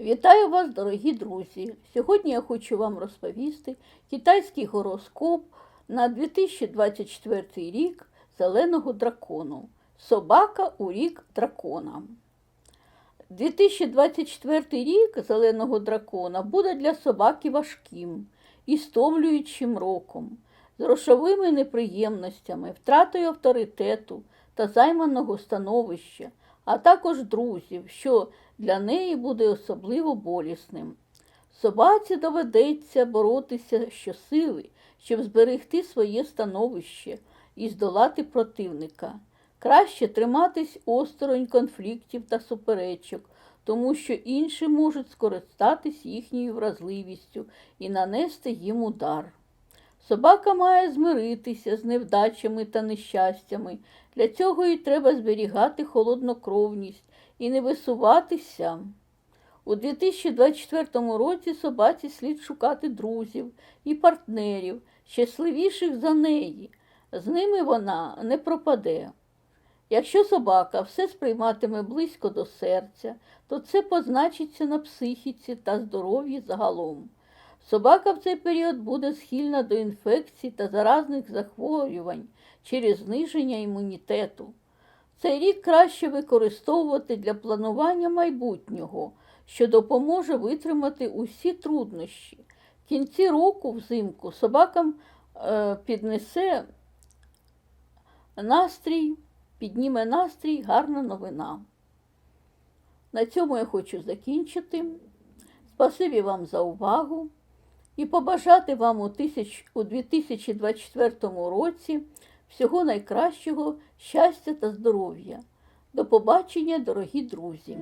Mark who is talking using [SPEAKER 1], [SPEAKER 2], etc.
[SPEAKER 1] Вітаю вас, дорогі друзі! Сьогодні я хочу вам розповісти китайський гороскоп на 2024 рік зеленого дракону. Собака у рік дракона. 2024 рік зеленого дракона буде для собаки важким і стомлюючим роком, з грошовими неприємностями, втратою авторитету та займаного становища, а також друзів, що для неї буде особливо болісним. Собаці доведеться боротися щосили, щоб зберегти своє становище і здолати противника. Краще триматись осторонь конфліктів та суперечок, тому що інші можуть скористатись їхньою вразливістю і нанести їм удар. Собака має змиритися з невдачами та нещастями. Для цього їй треба зберігати холоднокровність і не висуватися. У 2024 році собаці слід шукати друзів і партнерів, щасливіших за неї. З ними вона не пропаде. Якщо собака все сприйматиме близько до серця, то це позначиться на психіці та здоров'ї загалом. Собака в цей період буде схильна до інфекцій та заразних захворювань через зниження імунітету. Цей рік краще використовувати для планування майбутнього, що допоможе витримати усі труднощі. В кінці року взимку собакам е, піднесе настрій, підніме настрій гарна новина. На цьому я хочу закінчити. Спасибі вам за увагу і побажати вам у, тисяч, у 2024 році всього найкращого щастя та здоров'я. До побачення, дорогі друзі!